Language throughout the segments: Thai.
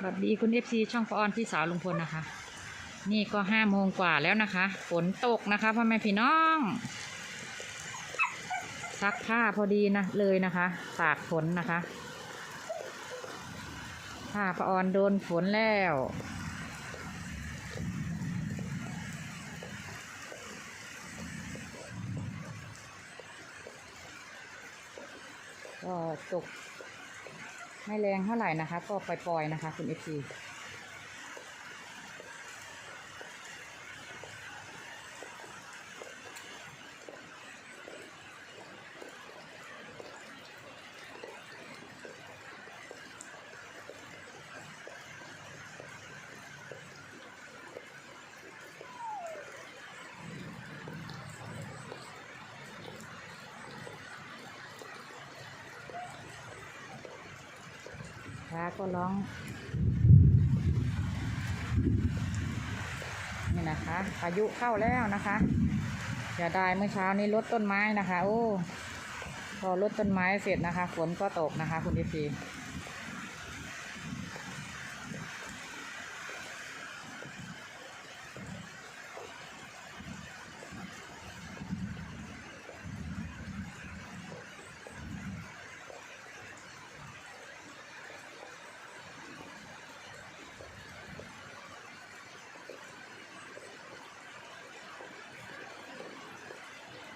สวัสดีคุณเอฟซีช่องฟออนพี่สาวลุงพลนะคะ นี่ก็ห้าโมงกว่าแล้วนะคะ ฝนตกนะคะพ่อแม่พี่น้องซักผ้าพอดีนะเลยนะคะ ตากฝนนะคะผ้าปะออนโดนฝนแล้ว ก็ตก ไม่แรงเท่าไหร่นะคะ ก็ปล่อยๆนะคะ คุณเอฟซี ฟ้าก็ร้องนี่นะคะพายุเข้าแล้วนะคะอย่าได้เมื่อเช้านี้ลดต้นไม้นะคะ โอ้พอลดต้นไม้เสร็จนะคะฝนก็ตกนะคะ คุณดีซี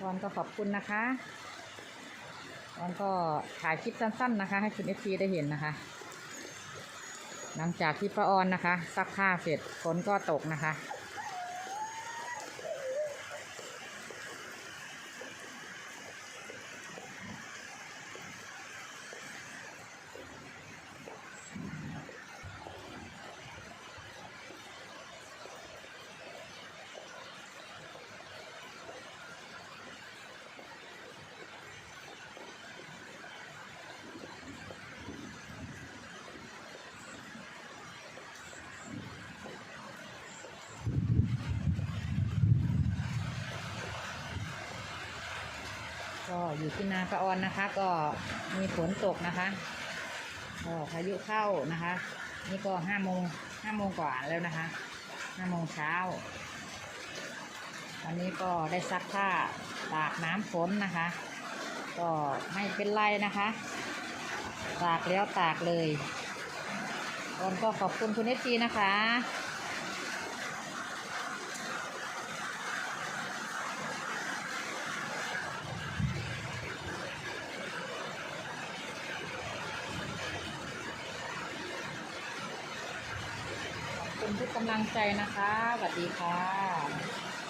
วอนก็ขอบคุณนะคะวอนก็ถ่ายคลิปสั้นๆนะคะ ให้คุณเอฟซีได้เห็นนะคะ หลังจากที่ป้าออนนะคะ ซักผ้าเสร็จฝนก็ตกนะคะ ก็อยู่ที่นาปะออนนะคะ ก็มีฝนตกนะคะก็พายุเข้านะคะ นี่ก็ห้าโมงห้าโมงกว่าแล้วนะคะห้าโมงเช้าวันนี้ก็ได้ซักผ้าตากน้ำฝนนะคะ ก็ไม่เป็นไรนะคะตากแล้วตากเลยออนก็ขอบคุณคุณเอจีนะคะ ขอบคุณทุกกำลังใจนะคะสวัสดีค่ะ